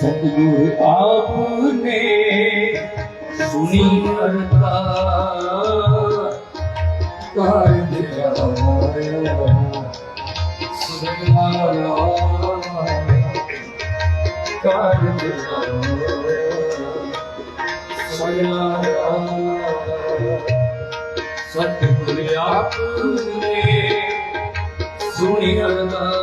ਸਤਿਗੁਰ ਆਪਨੇ ਸੁਣੀ ਕਰ ਦਿਆ ਸੁਦਨਾਲਾ ਸੁਣੀ ਕਰਤਾ।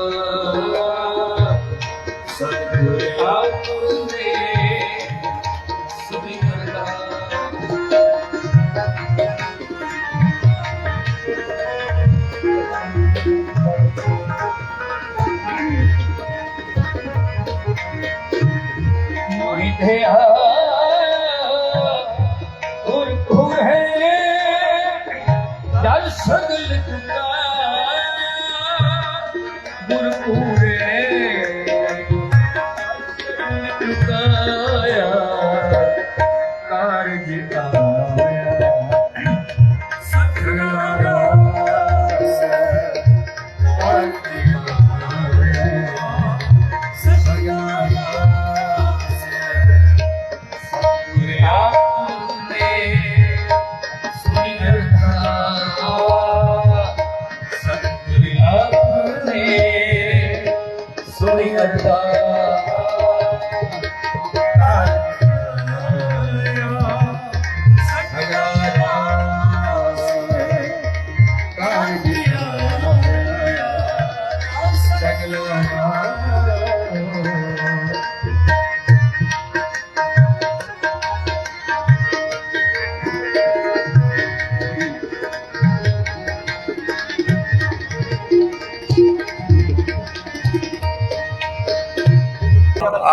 சங்கையிட்டு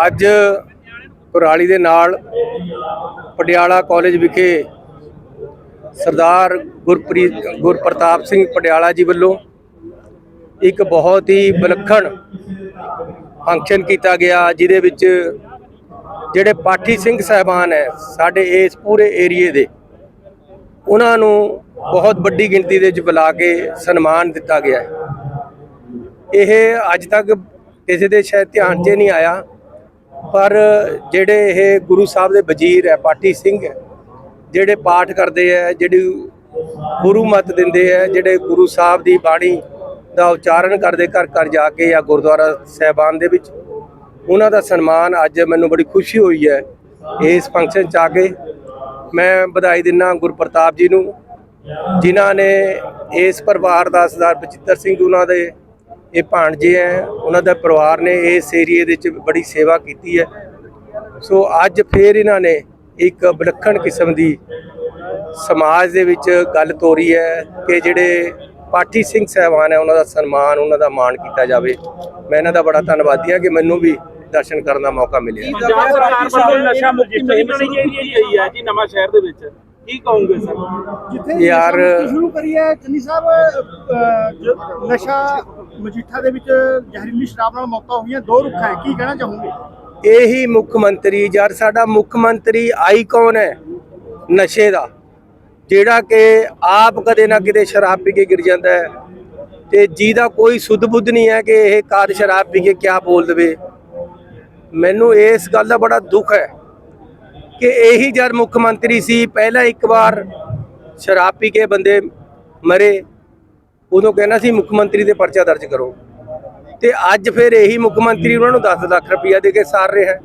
ਅੱਜ ਕੁਰਾਲੀ ਦੇ ਨਾਲ ਪਟਿਆਲਾ ਕਾਲਜ ਵਿਖੇ ਸਰਦਾਰ ਗੁਰਪ੍ਰੀਤ, ਗੁਰਪ੍ਰਤਾਪ ਸਿੰਘ ਪਟਿਆਲਾ ਜੀ ਵੱਲੋਂ ਇੱਕ ਬਹੁਤ ਹੀ ਵਿਲੱਖਣ ਫੰਕਸ਼ਨ ਕੀਤਾ ਗਿਆ, ਜਿਹਦੇ ਵਿੱਚ ਜਿਹੜੇ ਪਾਠੀ ਸਿੰਘ ਸਹਿਬਾਨ ਹੈ, ਸਾਡੇ ਇਸ ਪੂਰੇ ਏਰੀਏ ਦੇ, ਉਹਨਾਂ ਨੂੰ ਬਹੁਤ ਵੱਡੀ ਗਿਣਤੀ ਦੇ ਵਿੱਚ ਬੁਲਾ ਕੇ ਸਨਮਾਨ ਦਿੱਤਾ ਗਿਆ ਹੈ। ਇਹ ਅੱਜ ਤੱਕ ਕਿਸੇ ਦੇ ਸ਼ਾਇਦ ਧਿਆਨ 'ਚ ਨਹੀਂ ਆਇਆ, ਪਰ ਜਿਹੜੇ ਇਹ ਗੁਰੂ ਸਾਹਿਬ ਦੇ ਵਜ਼ੀਰ ਹੈ, ਪਾਠੀ ਸਿੰਘ ਹੈ ਜਿਹੜੇ ਪਾਠ ਕਰਦੇ ਹੈ ਜਿਹੜੀ ਗੁਰੂ ਮਤ ਦਿੰਦੇ ਹੈ ਜਿਹੜੇ ਗੁਰੂ ਸਾਹਿਬ ਦੀ ਬਾਣੀ ਦਾ ਉਚਾਰਨ ਕਰਦੇ ਘਰ ਘਰ ਜਾ ਕੇ ਜਾਂ ਗੁਰਦੁਆਰਾ ਸਹਿਬਾਨ ਦੇ ਵਿੱਚ, ਉਹਨਾਂ ਦਾ ਸਨਮਾਨ ਅੱਜ ਮੈਨੂੰ ਬੜੀ ਖੁਸ਼ੀ ਹੋਈ ਹੈ। ਇਸ ਫੰਕਸ਼ਨ 'ਚ ਆ ਕੇ ਮੈਂ ਵਧਾਈ ਦਿੰਦਾ ਗੁਰਪ੍ਰਤਾਪ ਜੀ ਨੂੰ, ਜਿਨ੍ਹਾਂ ਨੇ ਇਸ ਪਰਿਵਾਰ ਦਾ ਸਰਦਾਰ ਬਚਿੱਤਰ ਸਿੰਘ ਉਹਨਾਂ ਦੇ ਇਹ ਭਾਣਜੇ ਹੈ, ਉਹਨਾਂ ਦਾ ਪਰਿਵਾਰ ਨੇ ਇਸ ਏਰੀਏ ਦੇ ਵਿੱਚ ਬੜੀ ਸੇਵਾ ਕੀਤੀ ਹੈ। ਸੋ ਅੱਜ ਫੇਰ ਇਹਨਾਂ ਨੇ ਇੱਕ ਵਿਲੱਖਣ ਕਿਸਮ ਦੀ ਸਮਾਜ ਦੇ ਵਿੱਚ ਗੱਲ ਤੋਰੀ ਹੈ ਕਿ ਜਿਹੜੇ ਪਾਠੀ ਸਿੰਘ ਸਹਿਬਾਨ ਹੈ ਉਹਨਾਂ ਦਾ ਸਨਮਾਨ ਉਹਨਾਂ ਦਾ ਮਾਣ ਕੀਤਾ ਜਾਵੇ। ਮੈਂ ਇਹਨਾਂ ਦਾ ਬੜਾ ਧੰਨਵਾਦੀ ਹਾਂ ਕਿ ਮੈਨੂੰ ਵੀ ਦਰਸ਼ਨ ਕਰਨ ਦਾ ਮੌਕਾ ਮਿਲਿਆ। ਪੰਜਾਬ ਸਰਕਾਰ ਵੱਲੋਂ ਨਸ਼ਾ ਮੁਕਤੀ ਮੁਹਿੰਮ ਚਲਾਈ ਗਈ ਹੈ ਜੀ ਨਵਾਂ ਸ਼ਹਿਰ ਦੇ ਵਿੱਚ। ਕੀ ਕਹੋਗੇ ਸਰ? ਜਿੱਥੇ ਯਾਰ- ਨਸ਼ਾ ਮੁਕਤੀ ਸ਼ੁਰੂ ਕਰੀ ਹੈ ਚੰਨੀ ਸਾਹਿਬ ਅਹ, ਜ- ਨਸ਼ਾ ਮਜੀਠਾ ਦੇ ਵਿੱਚ ਜ਼ਹਿਰੀਲੀ ਸ਼ਰਾਬ ਨਾਲ ਮੌਤਾਂ ਹੋਈਆਂ ਦੋ ਰੁੱਖਾਂ ਹੈ ਕੀ ਕਹਿਣਾ ਚਾਹੋਗੇ। ਇਹੀ ਮੁੱਖ ਮੰਤਰੀ ਯਾਰ ਸਾਡਾ ਮੁੱਖ ਮੰਤਰੀ ਆਈਕਨ ਹੈ ਨਸ਼ੇ ਦਾ, ਜਿਹੜਾ ਕਿ ਆਪ ਕਦੇ ਨਾ ਕਿਤੇ ਸ਼ਰਾਬ ਪੀ ਕੇ ਗਿਰ ਜਾਂਦਾ ਹੈ ਤੇ ਜਿਹਦਾ ਕੋਈ ਸੁੱਧ ਬੁੱਧ ਨਹੀਂ ਹੈ ਕਿ ਇਹ ਕਾਰ ਸ਼ਰਾਬ ਪੀ ਕੇ ਕਿਆ ਬੋਲ ਦੇਵੇ। ਮੈਨੂੰ ਇਸ ਗੱਲ ਦਾ ਬੜਾ ਦੁੱਖ ਹੈ ਕਿ ਇਹੀ ਜਦ ਮੁੱਖ ਮੰਤਰੀ ਸੀ, ਪਹਿਲਾਂ ਇੱਕ ਵਾਰ ਸ਼ਰਾਬ ਪੀ ਕੇ ਬੰਦੇ ਮਰੇ, ਉਦੋਂ ਕਹਿਣਾ ਸੀ ਮੁੱਖ ਮੰਤਰੀ ਦੇ ਪਰਚਾ ਦਰਜ ਕਰੋ। ਤੇ ਅੱਜ ਫਿਰ ਇਹੀ ਮੁੱਖ ਮੰਤਰੀ ਉਹਨਾਂ ਨੂੰ 10 ਲੱਖ ਰੁਪਇਆ ਦੇ ਕੇ ਸਾਰ ਰਿਹਾ ਹੈ।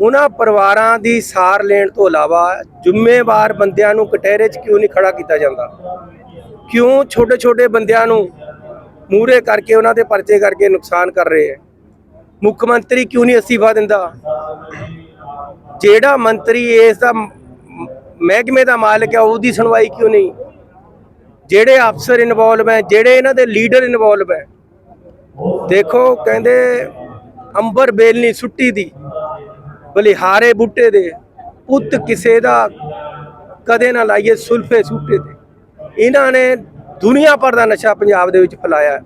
ਉਹਨਾਂ ਪਰਿਵਾਰਾਂ ਦੀ ਸਾਰ ਲੈਣ ਤੋਂ ਇਲਾਵਾ ਜ਼ਿੰਮੇਵਾਰ ਬੰਦਿਆਂ ਨੂੰ ਕਟਹਿਰੇ 'ਚ ਕਿਉਂ ਨਹੀਂ ਖੜਾ ਕੀਤਾ ਜਾਂਦਾ? ਕਿਉਂ ਛੋਟੇ ਛੋਟੇ ਬੰਦਿਆਂ ਨੂੰ ਮੂਰੇ ਕਰਕੇ ਉਹਨਾਂ ਦੇ ਪਰਚੇ ਕਰਕੇ ਨੁਕਸਾਨ ਕਰ ਰਹੇ ਹੈ? ਮੁੱਖ ਮੰਤਰੀ ਕਿਉਂ ਨਹੀਂ ਅਸਤੀਫਾ ਦਿੰਦਾ? ਜਿਹੜਾ ਮੰਤਰੀ ਇਸ ਦਾ ਮਹਿਕਮੇ ਦਾ ਮਾਲਕ ਹੈ, ਉਹਦੀ ਸੁਣਵਾਈ ਕਿਉਂ ਨਹੀਂ? ਜਿਹੜੇ ਅਫਸਰ ਇਨਵੋਲਵ ਹੈ, ਜਿਹੜੇ ਇਹਨਾਂ ਦੇ ਲੀਡਰ ਇਨਵੋਲਵ ਹੈ ਦੇਖੋ, ਕਹਿੰਦੇ ਅੰਬਰ ਬੇਲਨੀ ਸੁੱਟੀ ਦੀ, ਬਲਿਹਾਰੇ ਬੁੱਟੇ ਦੇ, ਪੁੱਤ ਕਿਸੇ ਦਾ ਕਦੇ ਨਾ ਲਾਈਏ ਸੁਲਫੇ ਸੁੱਟੇ ਤੇ। ਇਹਨਾਂ ਨੇ ਦੁਨੀਆ ਭਰ ਦਾ ਨਸ਼ਾ ਪੰਜਾਬ ਦੇ ਵਿੱਚ ਫੈਲਾਇਆ।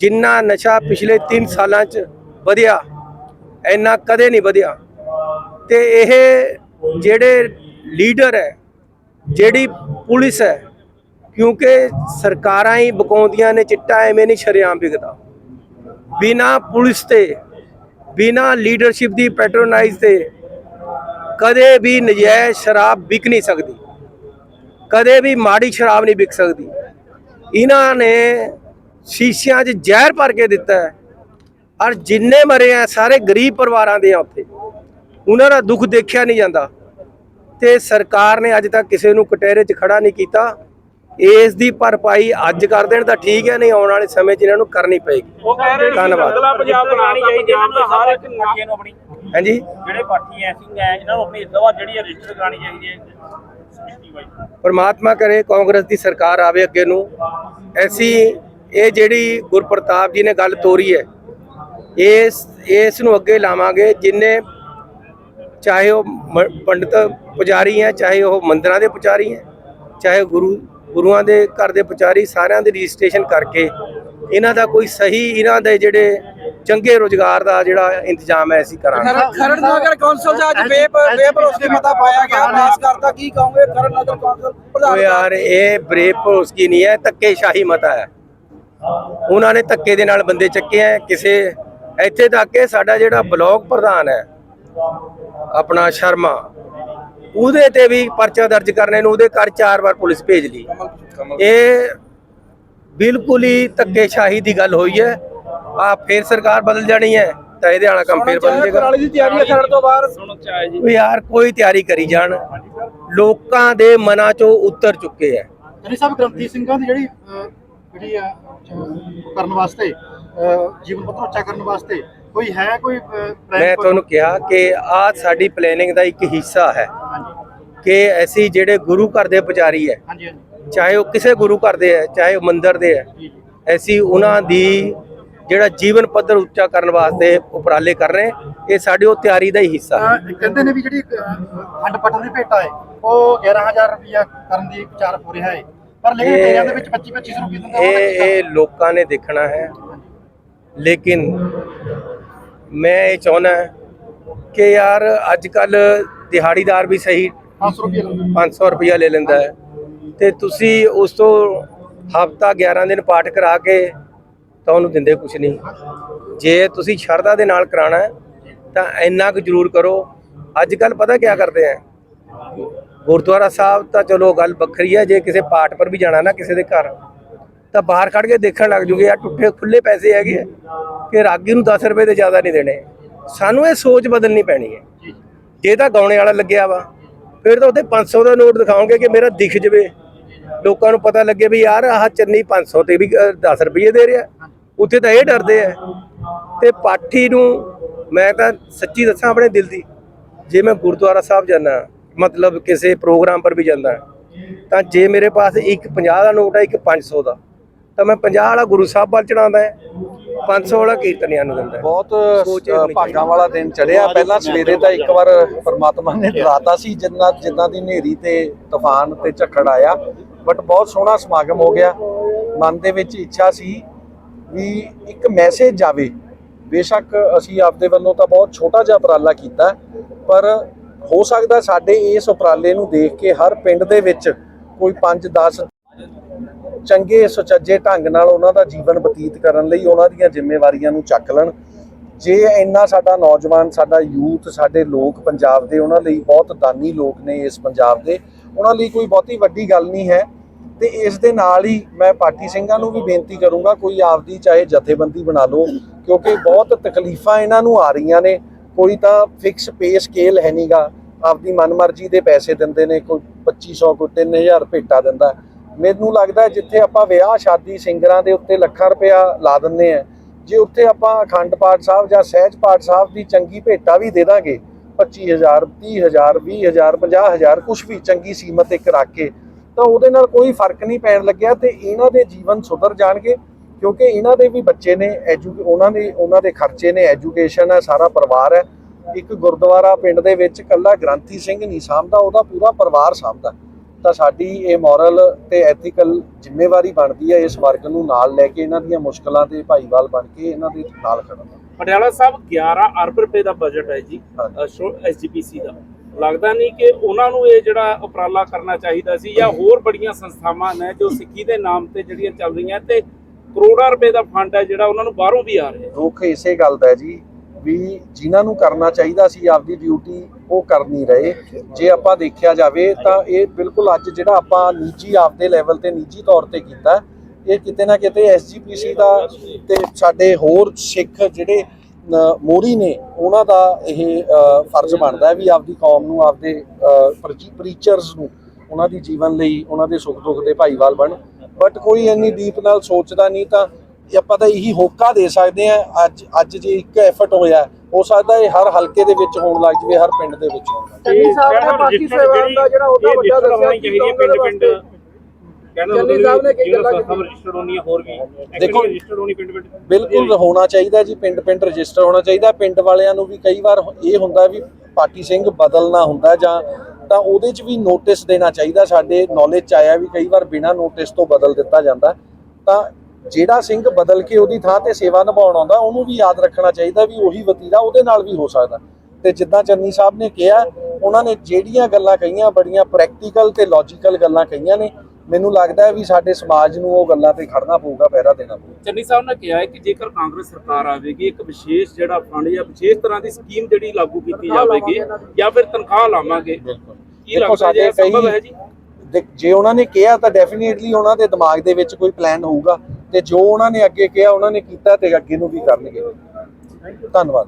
ਜਿੰਨਾ ਨਸ਼ਾ ਪਿਛਲੇ 3 ਸਾਲਾਂ 'ਚ ਵਧਿਆ, ਇੰਨਾ ਕਦੇ ਨਹੀਂ ਵਧਿਆ। ਤੇ ਇਹ ਜਿਹੜੇ ਲੀਡਰ ਹੈ, ਜਿਹੜੀ ਪੁਲਿਸ ਹੈ, ਕਿਉਂਕਿ ਸਰਕਾਰਾਂ ਹੀ ਬਕਾਉਂਦੀਆਂ ਨੇ, ਚਿੱਟਾ ਐਵੇਂ ਨਹੀਂ ਸ਼ਰੇਆਮ ਵਿਕਦਾ। ਬਿਨਾ ਪੁਲਿਸ ਤੇ, ਬਿਨਾ ਲੀਡਰਸ਼ਿਪ ਦੀ ਪੈਟਰੋਨਾਈਜ਼ ਤੇ ਕਦੇ ਵੀ ਨਜਾਇਜ਼ ਸ਼ਰਾਬ ਵਿਕ ਨਹੀਂ ਸਕਦੀ। ਕਦੇ ਵੀ ਮਾੜੀ ਸ਼ਰਾਬ ਨਹੀਂ ਵਿਕ ਸਕਦੀ। ਇਹਨਾਂ ਨੇ ਸ਼ੀਸ਼ਿਆਂ 'ਚ ਜ਼ਹਿਰ ਭਰ ਕੇ ਦਿੱਤਾ ਹੈ ਔਰ ਜਿੰਨੇ ਮਰੇ ਆ ਸਾਰੇ ਗਰੀਬ ਪਰਿਵਾਰਾਂ ਦੇ ਆ ਉੱਥੇ। ਉਹਨਾਂ ਦਾ ਦੁੱਖ ਦੇਖਿਆ ਨਹੀਂ ਜਾਂਦਾ ਤੇ ਸਰਕਾਰ ਨੇ ਅੱਜ ਤੱਕ ਕਿਸੇ ਨੂੰ ਕਟਹਿਰੇ 'ਚ ਖੜਾ ਨਹੀਂ ਕੀਤਾ। ਇਸ ਦੀ ਭਰਪਾਈ ਅੱਜ ਕਰ ਦੇਣ ਤਾਂ ਠੀਕ ਹੈ ਨਹੀਂ ਆਉਣ ਵਾਲੇ ਸਮੇਂ 'ਚ ਇਹਨਾਂ ਨੂੰ ਕਰਨੀ ਪਏਗੀ। ਉਹ ਕਹਿ ਰਹੇ ਨੇ ਧੰਨਵਾਦ। ਅਗਲਾ ਪੰਜਾਬ ਬਣਾਣੀ ਚਾਹੀਦੀ ਹੈ ਪੰਜਾਬ ਦਾ ਹਰ ਇੱਕ ਪਾਰਟੀਆਂ ਨੂੰ ਆਪਣੀ ਹਾਂਜੀ? ਜਿਹੜੇ ਪਾਰਟੀ ਐ ਸਿੰਘ ਹੈ ਇਹਨਾਂ ਨੂੰ ਆਪਣੀ ਦਵਾ ਜਿਹੜੀ ਰਜਿਸਟਰ ਕਰਾਣੀ ਚਾਹੀਦੀ ਹੈ ਸਪੀਤੀ ਵਾਈਜ਼। ਪਰਮਾਤਮਾ ਕਰੇ ਕਾਂਗਰਸ ਦੀ ਸਰਕਾਰ ਆਵੇ ਅੱਗੇ ਨੂੰ। ਐਸੀ ਇਹ ਜਿਹੜੀ ਗੁਰਪ੍ਰਤਾਪ ਜੀ ਨੇ ਗੱਲ ਤੋਰੀ ਹੈ ਇਸ ਇਸ ਨੂੰ ਅੱਗੇ ਲਾਵਾਂਗੇ ਜਿੰਨੇ ਚਾਹੇ ਉਹ ਪੰਡਤ ਪੁਜਾਰੀ ਹੈ ਚਾਹੇ ਉਹ ਮੰਦਰਾਂ ਦੇ ਪੁਜਾਰੀ ਹੈ ਚਾਹੇ ਗੁਰੂ ਗੁਰੂਆਂ ਦੇ ਘਰ ਦੇ ਪੁਜਾਰੀ ਸਾਰਿਆਂ ਦੇ ਰਜਿਸਟ੍ਰੇਸ਼ਨ ਕਰਕੇ ਇਹਨਾਂ ਦਾ ਕੋਈ ਸਹੀ ਇਹਨਾਂ ਦੇ ਜਿਹੜੇ ਚੰਗੇ ਰੋਜ਼ਗਾਰ ਦਾ ਜਿਹੜਾ ਇੰਤਜ਼ਾਮ ਹੈ ਅਸੀਂ ਕਰਾਂਗੇ। ਖਰੜ ਨਗਰ ਕੌਂਸਲ ਦਾ ਅੱਜ ਬੇ ਬੇਭਰੋਸਗੀ ਮਤਾ ਪਾਇਆ ਗਿਆ ਪਾਸ ਕਰਤਾ ਕੀ ਕਹੋਗੇ? ਖਰੜ ਨਗਰ ਕੌਂਸਲ ਉਹ ਪ੍ਰਧਾਨ ਯਾਰ ਇਹ ਬਰੇਕ ਭਰੋਸਗੀ ਨਹੀਂ ਹੈ ਧੱਕੇਸ਼ਾਹੀ ਮਤਾ ਹੈ। ਉਹਨਾਂ ਨੇ ਧੱਕੇ ਦੇ ਨਾਲ ਬੰਦੇ ਚੱਕੇ ਆ ਕਿਸੇ ਇੱਥੇ ਤੱਕ ਕਿ ਸਾਡਾ ਜਿਹੜਾ ਬਲਾਕ ਪ੍ਰਧਾਨ ਹੈ ਆਪਣਾ ਸ਼ਰਮਾ ਉਹਦੇ ਤੇ ਵੀ ਪਰਚਾ ਦਰਜ ਕਰਨੇ ਨੂੰ ਉਹਦੇ ਘਰ ਚਾਰ ਵਾਰ ਪੁਲਿਸ ਭੇਜ ਲਈ। ਇਹ ਬਿਲਕੁਲ ਹੀ ਧੱਕੇਸ਼ਾਹੀ ਦੀ ਗੱਲ ਹੋਈ ਹੈ। ਆ ਫੇਰ ਸਰਕਾਰ ਬਦਲ ਜਾਣੀ ਹੈ ਤਾਂ ਇਹਦੇ ਵਾਲਾ ਕੰਮ ਫੇਰ ਬਦਲ ਜਾਏਗਾ। ਪਰਾਲੀ ਦੀ ਤਿਆਰੀ ਹੈ ਖਰੜ ਤੋਂ ਬਾਹਰ ਸੁਣੋ ਚਾਹੇ ਜੀ। ਉਹ ਯਾਰ ਕੋਈ ਤਿਆਰੀ ਕਰੀ ਜਾਣ। ਲੋਕਾਂ ਦੇ ਮਨਾਂ ਚੋਂ ਉਤਰ ਚੁੱਕੇ ਹੈ। ਜਨੀ ਸਾਹਿਬ ਗ੍ਰੰਥੀ ਸਿੰਘਾਂ ਦੀ ਜਿਹੜੀ ਜਿਹੜੀ ਕਰਨ ਵਾਸਤੇ ਜੀਵਨ ਪੱਧਰ ਉੱਚਾ ਕਰਨ ਵਾਸਤੇ ਕੋਈ ਹੈ ਕੋਈ ਮੈਂ? ਤੁਹਾਨੂੰ ਕਿਹਾ ਕਿ ਆ ਸਾਡੀ ਪਲੈਨਿੰਗ ਦਾ ਇੱਕ ਹਿੱਸਾ ਹੈ ਕਿ ਅਸੀਂ ਜਿਹੜੇ ਗੁਰੂ ਘਰ ਦੇ ਪੁਜਾਰੀ ਹੈ ਚਾਹੇ ਉਹ ਕਿਸੇ ਗੁਰੂ ਘਰ ਦੇ ਹੈ ਚਾਹੇ ਉਹ ਮੰਦਿਰ ਦੇ ਹੈ ਅਸੀਂ ਉਹਨਾਂ ਦੀ ਜਿਹੜਾ ਜੀਵਨ ਪੱਧਰ ਉੱਚਾ ਕਰਨ ਵਾਸਤੇ ਉਪਰਾਲੇ ਕਰ ਰਹੇ। ਇਹ ਸਾਡੀ ਉਹ ਤਿਆਰੀ ਦਾ ਹੀ ਹਿੱਸਾ ਹੈ। ਕਹਿੰਦੇ ਨੇ ਵੀ ਜਿਹੜੀ ਖੰਡ ਪੱਟਣ ਦੀ ਭੇਟਾ ਹੈ ਉਹ 11000 ਰੁਪਇਆ ਕਰਨ ਦੀ ਵਿਚਾਰ ਹੋ ਰਿਹਾ ਹੈ। ਪਰ ਲੇਕਿਨ ਡੇਰਿਆਂ ਦੇ ਵਿੱਚ 25 2500 ਰੁਪਏ ਦਿੰਦੇ ਇਹ ਲੋਕਾਂ ਨੇ ਦੇਖਣਾ ਹੈ। ਲੇਕਿਨ ਮੈਂ ਇਹ ਚਾਹੁੰਦਾ ਕਿ ਯਾਰ ਅੱਜ ਕੱਲ ਦਿਹਾੜੀਦਾਰ ਵੀ ਸਹੀ 500 ਰੁਪਏ ਲੈਂਦੇ। 500 ਰੁਪਇਆ ਲੈ ਲੈਂਦਾ ਹੈ। ਤੇ ਤੁਸੀਂ ਉਸ ਤੋਂ ਹਫਤਾ 11 ਦਿਨ ਪਾਠ ਕਰਾ ਕੇ ਤਾਂ ਉਹਨੂੰ ਦਿੰਦੇ ਕੁਝ ਨਹੀਂ। ਜੇ ਤੁਸੀਂ ਸ਼ਰਧਾ ਦੇ ਨਾਲ ਕਰਾਣਾ ਹੈ ਤਾਂ ਇੰਨਾ ਕੁ ਜ਼ਰੂਰ ਕਰੋ। ਅੱਜ ਕੱਲ ਪਤਾ ਕਿਆ ਕਰਦੇ ਆ ਗੁਰਦੁਆਰਾ ਸਾਹਿਬ ਤਾਂ ਚਲੋ ਗੱਲ ਵੱਖਰੀ ਹੈ। ਜੇ ਕਿਸੇ ਪਾਠ ਪਰ ਵੀ ਜਾਣਾ ਨਾ ਕਿਸੇ ਦੇ ਘਰ ਤਾਂ ਬਾਹਰ ਖੜ ਕੇ ਦੇਖਣ ਲੱਗ ਜੂਗੇ ਆ ਟੁੱਟੇ ਖੁੱਲੇ ਪੈਸੇ ਹੈਗੇ ਆ ਕਿ ਰਾਗੀ ਨੂੰ 10 ਰੁਪਏ ਦੇ ਜ਼ਿਆਦਾ ਨਹੀਂ ਦੇਣੇ। ਸਾਨੂੰ ਇਹ ਸੋਚ ਬਦਲਣੀ ਪੈਣੀ ਹੈ। ਜੇ। ਤਾਂ ਗਾਉਣੇ ਵਾਲਾ ਲੱਗਿਆ ਵਾ ਫਿਰ ਤਾਂ ਉੱਥੇ 500 ਦਾ ਨੋਟ ਦਿਖਾਓਗੇ ਕਿ ਮੇਰਾ ਦਿਖ ਜਵੇ। ਲੋਕਾਂ ਨੂੰ ਪਤਾ ਲੱਗੇ ਵੀ ਯਾਰ ਆਹ ਚੰਨੀ 500 ਤੇ ਵੀ ਅ, 10 ਰੁਪਏ ਦੇ ਰਿਹਾ। ਉੱਥੇ ਤਾਂ ਇਹ ਡਰਦੇ ਆ। ਤੇ ਪਾਠੀ ਨੂੰ ਮੈਂ ਤਾਂ ਸੱਚੀ ਦੱਸਾਂ ਆਪਣੇ ਦਿਲ ਦੀ ਜੇ ਮੈਂ ਗੁਰਦੁਆਰਾ ਸਾਹਿਬ ਜਾਣਾ ਮਤਲਬ ਕਿਸੇ ਪ੍ਰੋਗਰਾਮ ਪਰ ਵੀ ਜਾਂਦਾ ਤਾਂ ਜੇ ਮੇਰੇ ਪਾਸ ਇੱਕ 50 ਦਾ ਨੋਟ ਹੈ ਇੱਕ 500 ਦਾ ਤਾਂ ਮੈਂ 50 ਵਾਲਾ ਗੁਰੂ ਸਾਹਿਬ ਵੱਲ ਚੜਾਉਂਦਾ ਹੈ 500 ਵਾਲਾ ਕੀਰਤਨੀਆਂ ਨੂੰ ਦਿੰਦਾ ਬਹੁਤ ਭਾਗਾਂ ਵਾਲਾ ਦਿਨ ਚੜਿਆ ਪਹਿਲਾਂ ਸਵੇਰੇ ਤਾਂ ਇੱਕ ਵਾਰ ਪਰਮਾਤਮਾ ਨੇ ਡਰਾਤਾ ਸੀ ਜਿੰਨਾ ਜਿੰਨਾ ਦੀ ਹਨੇਰੀ ਤੇ ਤੂਫਾਨ ਤੇ ਝੱਖੜ ਆਇਆ। ਬਟ ਬਹੁਤ ਸੋਹਣਾ ਸਮਾਗਮ ਹੋ ਗਿਆ। ਮਨ ਦੇ ਵਿੱਚ ਇੱਛਾ ਸੀ ਵੀ ਇੱਕ ਮੈਸੇਜ ਜਾਵੇ ਬੇਸ਼ੱਕ ਅਸੀਂ ਆਪਦੇ ਵੱਲੋਂ ਤਾਂ ਬਹੁਤ ਛੋਟਾ ਜਿਹਾ ਉਪਰਾਲਾ ਕੀਤਾ ਪਰ ਹੋ ਸਕਦਾ ਸਾਡੇ ਇਸ ਉਪਰਾਲੇ ਨੂੰ ਦੇਖ ਕੇ ਹਰ ਪਿੰਡ ਦੇ ਵਿੱਚ ਕੋਈ 5 10 ਚੰਗੇ ਸੁਚੱਜੇ ਢੰਗ ਨਾਲ ਉਹਨਾਂ ਦਾ ਜੀਵਨ ਬਤੀਤ ਕਰਨ ਲਈ ਉਹਨਾਂ ਦੀਆਂ ਜ਼ਿੰਮੇਵਾਰੀਆਂ ਨੂੰ ਚੱਕ ਲੈਣ। ਜੇ ਇੰਨਾ ਸਾਡਾ ਨੌਜਵਾਨ, ਸਾਡਾ ਯੂਥ, ਸਾਡੇ ਲੋਕ ਪੰਜਾਬ ਦੇ ਉਹਨਾਂ ਲਈ ਬਹੁਤ ਦਾਨੀ ਲੋਕ ਨੇ ਇਸ ਪੰਜਾਬ ਦੇ, ਉਹਨਾਂ ਲਈ ਕੋਈ ਬਹੁਤੀ ਵੱਡੀ ਗੱਲ ਨਹੀਂ ਹੈ। ਤੇ ਇਸ ਦੇ ਨਾਲ ਹੀ ਮੈਂ ਪਾਠੀ ਸਿੰਘਾਂ ਨੂੰ ਵੀ ਬੇਨਤੀ ਕਰੂੰਗਾ, ਕੋਈ ਆਪਦੀ ਚਾਹੇ ਜਥੇਬੰਦੀ ਬਣਾ ਲਓ, ਕਿਉਂਕਿ ਬਹੁਤ ਤਕਲੀਫਾਂ ਇਹਨਾਂ ਨੂੰ ਆ ਰਹੀਆਂ ਨੇ। ਕੋਈ ਤਾਂ ਫਿਕਸ ਪੇ ਸਕੇਲ ਹੈ ਨਹੀਂਗਾ ਆਪਦੀ ਮਨਮਰਜ਼ੀ ਦੇ ਪੈਸੇ ਦਿੰਦੇ ਨੇ, ਕੋਈ 2500 ਕੋਈ 3000 ਭੇਟਾ ਦਿੰਦਾ। ਮੈਨੂੰ ਲੱਗਦਾ ਜਿੱਥੇ ਆਪਾਂ ਵਿਆਹ ਸ਼ਾਦੀ ਸਿੰਗਰਾਂ ਦੇ ਉੱਤੇ ਲੱਖਾਂ ਰੁਪਇਆ ਲਾ ਦਿੰਦੇ ਆ ਜੇ ਉੱਥੇ ਆਪਾਂ ਅਖੰਡ ਪਾਠ ਸਾਹਿਬ ਜਾਂ ਸਹਿਜ ਪਾਠ ਸਾਹਿਬ ਦੀ ਚੰਗੀ ਭੇਟਾ ਵੀ ਦੇ ਦਾਂਗੇ 25000 30000 20000 50000 ਕੁਝ ਵੀ ਚੰਗੀ ਸੀਮਤ ਇੱਕ ਰੱਖ ਕੇ, ਤਾਂ ਉਹਦੇ ਨਾਲ ਕੋਈ ਫ਼ਰਕ ਨਹੀਂ ਪੈਣ ਲੱਗਿਆ ਤੇ ਇਹਨਾਂ ਦੇ ਜੀਵਨ ਸੁਧਰ ਜਾਣਗੇ, ਕਿਉਂਕਿ ਇਹਨਾਂ ਦੇ ਵੀ ਬੱਚੇ ਨੇ, ਐਜੂ ਉਹਨਾਂ ਦੇ ਉਹਨਾਂ ਦੇ ਖਰਚੇ ਨੇ, ਐਜੂਕੇਸ਼ਨ ਹੈ, ਸਾਰਾ ਪਰਿਵਾਰ ਹੈ। ਇੱਕ ਗੁਰਦੁਆਰਾ ਪਿੰਡ ਦੇ ਵਿੱਚ ਕੱਲਾ ਗ੍ਰੰਥੀ ਸਿੰਘ ਨਹੀਂ ਸਾਂਭਦਾ ਉਹਦਾ ਪੂਰਾ ਪਰਿਵਾਰ ਸਾਂਭਦਾ। ਤਾਂ ਸਾਡੀ ਇਹ ਮੋਰਲ ਤੇ ਐਥੀਕਲ ਜ਼ਿੰਮੇਵਾਰੀ ਬਣਦੀ ਹੈ ਇਸ ਵਰਗ ਨੂੰ ਨਾਲ ਲੈ ਕੇ ਇਹਨਾਂ ਦੀਆਂ ਮੁਸ਼ਕਲਾਂ ਤੇ ਭਾਈਵਾਲ ਬਣ ਕੇ ਇਹਨਾਂ ਦੇ ਨਾਲ ਖੜਨਾ ਪਟਿਆਲਾ ਸਾਹਿਬ 11 ਅਰਬ ਰੁਪਏ ਦਾ ਬਜਟ ਹੈ ਜੀ। ਐਸਜੀਪੀਸੀ ਦਾ। ਲੱਗਦਾ ਨਹੀਂ ਕਿ ਉਹਨਾਂ ਨੂੰ ਇਹ ਜਿਹੜਾ ਉਪਰਾਲਾ ਕਰਨਾ ਚਾਹੀਦਾ ਸੀ ਜਾਂ ਹੋਰ ਬੜੀਆਂ ਸੰਸਥਾਵਾਂ ਨੇ ਜੋ ਸਿੱਖੀ ਦੇ ਨਾਮ ਤੇ ਜਿਹੜੀਆਂ ਚੱਲ ਰਹੀਆਂ ਤੇ ਕਰੋੜਾਂ ਰੁਪਏ ਦਾ ਫੰਡ ਹੈ ਜਿਹੜਾ ਉਹਨਾਂ ਨੂੰ ਬਾਹਰੋਂ ਵੀ ਆ ਰਿਹਾ ਦੁੱਖ ਇਸੇ ਗੱਲ ਦਾ ਹੈ ਜੀ ਵੀ ਜਿਨ੍ਹਾਂ ਨੂੰ ਕਰਨਾ ਚਾਹੀਦਾ ਸੀ ਆਪਦੀ ਡਿਊਟੀ ਉਹ ਕਰ ਨਹੀਂ ਰਹੇ। ਜੇ ਆਪਾਂ ਦੇਖਿਆ ਜਾਵੇ ਤਾਂ ਇਹ ਬਿਲਕੁਲ ਅੱਜ ਜਿਹੜਾ ਆਪਾਂ ਨਿੱਜੀ ਆਪਦੇ ਲੈਵਲ ਤੇ ਨਿੱਜੀ ਤੌਰ ਤੇ ਕੀਤਾ ਇਹ ਕਿਤੇ ਨਾ ਕਿਤੇ ਐਸਜੀਪੀਸੀ ਦਾ ਤੇ ਸਾਡੇ ਹੋਰ ਸਿੱਖ ਜਿਹੜੇ ਮੋਰੀ ਨੇ ਉਹਨਾਂ ਦਾ ਇਹ ਫਰਜ਼ ਬਣਦਾ ਹੈ ਵੀ ਆਪਦੀ ਕੌਮ ਨੂੰ ਆਪਦੇ ਪ੍ਰੀਚਰਸ ਨੂੰ ਉਹਨਾਂ ਦੀ ਜੀਵਨ ਲਈ ਉਹਨਾਂ ਦੇ ਸੁੱਖ ਦੁੱਖ ਦੇ ਭਾਈਵਾਲ ਬਣ। ਬਟ ਕੋਈ ਇੰਨੀ ਡੀਪ ਨਾਲ ਸੋਚਦਾ ਨਹੀਂ ਤਾਂ ਆਪਾਂ ਤਾਂ ਇਹੀ ਹੋਕਾ ਦੇ ਸਕਦੇ ਆ ਅੱਜ ਅੱਜ ਜੇ ਇੱਕ ਐਫਰਟ ਹੋਇਆ ਹੋ ਸਕਦਾ ਇਹ ਹਰ ਹਲਕੇ ਦੇ ਵਿੱਚ ਹੋਣ ਲੱਗ ਜਵੇ ਹਰ ਪਿੰਡ ਦੇ ਵਿੱਚ ਹੋਣ ਲੱਗ ਜਾਵੇ। ਚੰਨੀ ਸਾਹਿਬ ਨੇ ਬਾਕੀ ਸੇਵਾਵਾਂ ਦਾ ਜਿਹੜਾ ਉਹਦਾ ਵੱਡਾ ਦੱਸਿਆ ਚਾਹੀਦੀ ਹੈ ਪਿੰਡ ਪਿੰਡ ਕਹਿੰਦਾ ਚੰਨੀ ਸਾਹਿਬ ਨੇ ਕਈ ਗੱਲਾਂ ਸਭ ਰਜਿਸਟਰਡ ਹੋਣੀ ਹੈ ਹੋਰ ਵੀ ਦੇਖੋ- ਰਜਿਸਟਰਡ ਹੋਣੀ ਪਿੰਡ ਪਿੰਡ। ਬਿਲਕੁਲ ਹੋਣਾ ਚਾਹੀਦਾ ਜੀ ਪਿੰਡ ਪਿੰਡ ਰਜਿਸਟਰ ਹੋਣਾ ਚਾਹੀਦਾ ਪਿੰਡ ਵਾਲਿਆਂ ਨੂੰ ਵੀ ਕਈ ਵਾਰ ਇਹ ਹੁੰਦਾ ਵੀ ਪਾਟੀ ਸਿੰਘ ਬਦਲਣਾ ਹੁੰਦਾ ਜਾਂ ਤਾਂ ਉਹਦੇ 'ਚ ਵੀ ਨੋਟਿਸ ਦੇਣਾ ਚਾਹੀਦਾ ਸਾਡੇ ਨੌਲੇਜ 'ਚ ਆਇਆ ਵੀ ਕਈ ਵਾਰ ਬਿਨਾਂ ਨੋਟਿਸ ਤੋਂ ਬਦਲ ਦਿੱਤਾ ਜਾਂਦਾ। ਤਾਂ ਜਿਹੜਾ ਸਿੰਘ ਬਦਲ ਕੇ ਉਹਦੀ ਥਾਂ ਤੇ ਸੇਵਾ ਨਿਭਾਉਣ ਆਉਂਦਾ ਉਹਨੂੰ ਵੀ ਯਾਦ ਰੱਖਣਾ ਚਾਹੀਦਾ ਵੀ ਉਹੀ ਵਤੀਰਾ ਉਹਦੇ ਨਾਲ ਵੀ ਹੋ ਸਕਦਾ। ਤੇ ਜਿੱਦਾਂ ਚੰਨੀ ਸਾਹਿਬ ਨੇ ਕਿਹਾ ਉਹਨਾਂ ਨੇ ਜਿਹੜੀਆਂ ਗੱਲਾਂ ਕਹੀਆਂ ਬੜੀਆਂ ਪ੍ਰੈਕਟੀਕਲ ਤੇ ਲੌਜੀਕਲ ਗੱਲਾਂ ਕਹੀਆਂ ਨੇ ਮੈਨੂੰ ਲੱਗਦਾ ਹੈ ਵੀ ਸਾਡੇ ਸਮਾਜ ਨੂੰ ਉਹ ਗੱਲਾਂ ਤੇ ਖੜਨਾ ਪਊਗਾ ਪਹਿਰਾ ਦੇਣਾ ਪਊਗਾ। ਚੰਨੀ ਸਾਹਿਬ ਨੇ ਕਿਹਾ ਹੈ ਕਿ ਜੇਕਰ ਕਾਂਗਰਸ ਸਰਕਾਰ ਆਵੇਗੀ ਇੱਕ ਵਿਸ਼ੇਸ਼ ਜਿਹੜਾ ਫੰਡ ਜਾਂ ਵਿਸ਼ੇਸ਼ ਤਰ੍ਹਾਂ ਦੀ ਸਕੀਮ ਜਿਹੜੀ ਲਾਗੂ ਕੀਤੀ ਜਾਵੇਗੀ ਜਾਂ ਫਿਰ ਤਨਖਾਹ ਲਾਵਾਂਗੇ ਕੀ ਦੇਖੋ ਲੱਗਦਾ ਸਾਡੇ ਸੰਭਵ ਹੈ ਜੀ? ਦੇਖ, ਜੇ ਉਹਨਾਂ ਨੇ ਕਿਹਾ ਤਾਂ ਡੈਫੀਨੇਟਲੀ ਉਹਨਾਂ ਦੇ ਦਿਮਾਗ ਦੇ ਵਿੱਚ ਕੋਈ ਪਲਾਨ ਹੋਊਗਾ। ਤੇ ਜੋ ਉਹਨਾਂ ਨੇ ਅੱਗੇ ਕਿਹਾ ਉਹਨਾਂ ਨੇ ਕੀਤਾ ਤੇ ਅੱਗੇ ਨੂੰ ਵੀ ਕਰਨਗੇ। ਧੰਨਵਾਦ।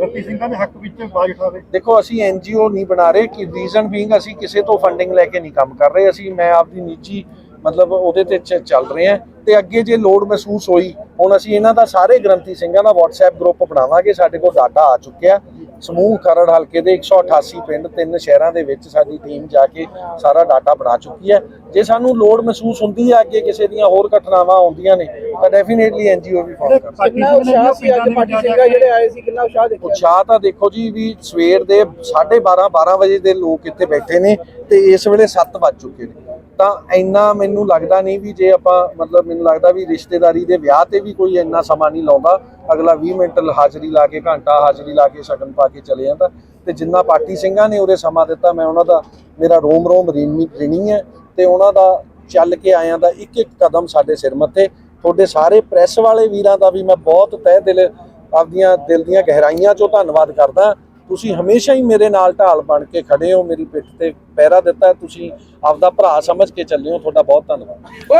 ਰਤੀ ਸਿੰਘਾਂ ਦੇ ਹੱਕ ਵਿੱਚ ਆਵਾਜ਼ ਉਠਾਵੇ ਦੇਖੋ ਅਸੀਂ ਐਨਜੀਓ ਨਹੀਂ ਬਣਾ ਰਹੇ ਕਿ ਰੀਜ਼ਨ ਬੀਇੰਗ ਅਸੀਂ ਕਿਸੇ ਤੋਂ ਫੰਡਿੰਗ ਲੈ ਕੇ ਨਹੀਂ ਕੰਮ ਕਰ ਰਹੇ। ਅਸੀਂ ਮੈਂ ਆਪਦੀ ਨਿੱਜੀ ਮਤਲਬ ਉਹਦੇ ਤੇ ਚੱਲ ਰਹੇ ਹਾਂ। ਤੇ ਅੱਗੇ ਜੇ ਲੋੜ ਮਹਿਸੂਸ ਹੋਈ ਹੁਣ ਅਸੀਂ ਇਹਨਾਂ ਦਾ ਸਾਰੇ ਗ੍ਰੰਥੀ ਸਿੰਘਾਂ ਦਾ WhatsApp ਗਰੁੱਪ ਬਣਾਵਾਂਗੇ ਸਾਡੇ ਕੋਲ ਡਾਟਾ ਆ ਚੁੱਕਿਆ। ਸਮੂਹ ਖਰੜ ਹਲਕੇ ਦੇ 188 ਪਿੰਡ ਤਿੰਨ ਸ਼ਹਿਰਾਂ ਦੇ ਵਿੱਚ ਸਾਡੀ ਟੀਮ ਜਾ ਕੇ ਸਾਰਾ ਡਾਟਾ ਬਣਾ ਚੁੱਕੀ ਹੈ। ਜੇ ਸਾਨੂੰ ਲੋੜ ਮਹਿਸੂਸ ਹੁੰਦੀ ਹੈ ਅੱਗੇ ਕਿਸੇ ਦੀਆਂ ਹੋਰ ਘਟਨਾਵਾਂ ਆਉਂਦੀਆਂ ਨੇ ਤਾਂ ਡੈਫੀਨੇਟਲੀ ਐਨਜੀਓ ਵੀ ਫੋਨ ਕਰ ਕਿੰਨਾ ਉਤਸ਼ਾਹ ਸੀ ਅੱਜ ਪਾਟੀ ਸਿੰਘਾ ਜਿਹੜੇ ਆਏ ਸੀ ਕਿੰਨਾ ਉਤਸ਼ਾਹ ਦੇਖਿਆ? ਉਤਸ਼ਾਹ ਤਾਂ ਦੇਖੋ ਜੀ ਵੀ ਸਵੇਰ ਦੇ 12:30 12 ਵਜੇ ਦੇ ਲੋਕ ਇੱਥੇ ਬੈਠੇ ਨੇ ਤੇ ਇਸ ਵੇਲੇ 7 ਵੱਜ ਚੁੱਕੇ ਨੇ। ਤਾਂ ਇੰਨਾ ਮੈਨੂੰ ਲੱਗਦਾ ਨਹੀਂ ਵੀ ਜੇ ਆਪਾਂ, ਮਤਲਬ ਮੈਨੂੰ ਲੱਗਦਾ ਵੀ ਰਿਸ਼ਤੇਦਾਰੀ ਦੇ ਵਿਆਹ ਤੇ ਵੀ ਕੋਈ ਇੰਨਾ ਸਮਾਂ ਨਹੀਂ ਲਾਉਂਦਾ। ਅਗਲਾ 20 ਮਿੰਟ ਹਾਜ਼ਰੀ ਲਾ ਕੇ, ਘੰਟਾ ਹਾਜ਼ਰੀ ਲਾ ਕੇ ਸ਼ਗਨ ਪਾ ਕੇ ਚਲੇ ਜਾਂਦਾ। ਤੇ ਜਿੰਨਾ ਪਾਰਟੀ ਸਿੰਘਾਂ ਨੇ ਉਹਦੇ ਸਮਾਂ ਦਿੱਤਾ, ਮੈਂ ਉਹਨਾਂ ਦਾ, ਮੇਰਾ ਰੋਮ ਰੋਮ, ਰਿਣੀ ਰਿਣੀ ਹੈ ਤੇ ਉਹਨਾਂ ਦਾ ਚੱਲ ਕੇ ਆਇਆਂ ਦਾ ਇੱਕ ਇੱਕ ਕਦਮ ਸਾਡੇ ਸਿਰ ਮੱਥੇ। ਤੁਹਾਡੇ ਸਾਰੇ ਪ੍ਰੈਸ ਵਾਲੇ ਵੀਰਾਂ ਦਾ ਵੀ ਮੈਂ ਬਹੁਤ ਤਹਿ ਦਿਲ, ਆਪਦੀਆਂ ਦਿਲ ਦੀਆਂ ਗਹਿਰਾਈਆਂ ਚੋਂ ਧੰਨਵਾਦ ਕਰਦਾ। ਤੁਸੀਂ ਹਮੇਸ਼ਾ ਹੀ ਮੇਰੇ ਨਾਲ ਢਾਲ ਬਣ ਕੇ ਖੜੇ ਹੋ, ਮੇਰੀ ਪਿੱਠ ਤੇ ਪਹਿਰਾ ਦਿੱਤਾ ਤੁਸੀਂ ਆਪਦਾ ਭਰਾ ਸਮਝ ਕੇ ਚੱਲੇ ਹੋ, ਤੁਹਾਡਾ ਬਹੁਤ ਧੰਨਵਾਦ।